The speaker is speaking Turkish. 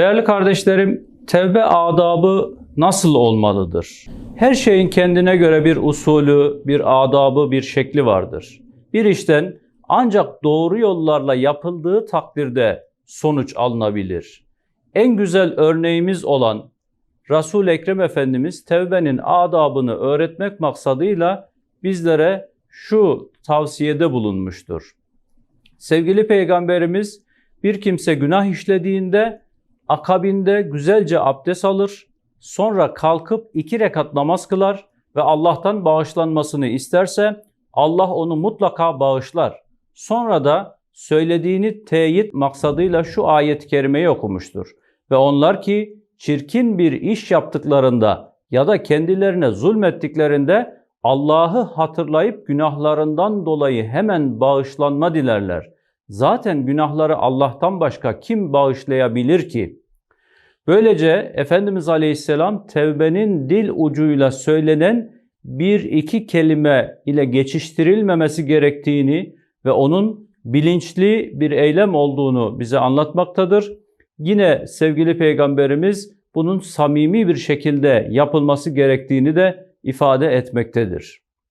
Değerli kardeşlerim, tevbe adabı nasıl olmalıdır? Her şeyin kendine göre bir usulü, bir adabı, bir şekli vardır. Bir işten ancak doğru yollarla yapıldığı takdirde sonuç alınabilir. En güzel örneğimiz olan resul Ekrem Efendimiz tevbenin adabını öğretmek maksadıyla bizlere şu tavsiyede bulunmuştur. Sevgili Peygamberimiz bir kimse günah işlediğinde akabinde güzelce abdest alır, sonra kalkıp iki rekat namaz kılar ve Allah'tan bağışlanmasını isterse Allah onu mutlaka bağışlar. Sonra da söylediğini teyit maksadıyla şu ayet-i kerimeyi okumuştur. Ve onlar ki çirkin bir iş yaptıklarında ya da kendilerine zulmettiklerinde Allah'ı hatırlayıp günahlarından dolayı hemen bağışlanma dilerler. Zaten günahları Allah'tan başka kim bağışlayabilir ki? Böylece Efendimiz Aleyhisselam tevbenin dil ucuyla söylenen bir iki kelime ile geçiştirilmemesi gerektiğini ve onun bilinçli bir eylem olduğunu bize anlatmaktadır. Yine sevgili peygamberimiz bunun samimi bir şekilde yapılması gerektiğini de ifade etmektedir.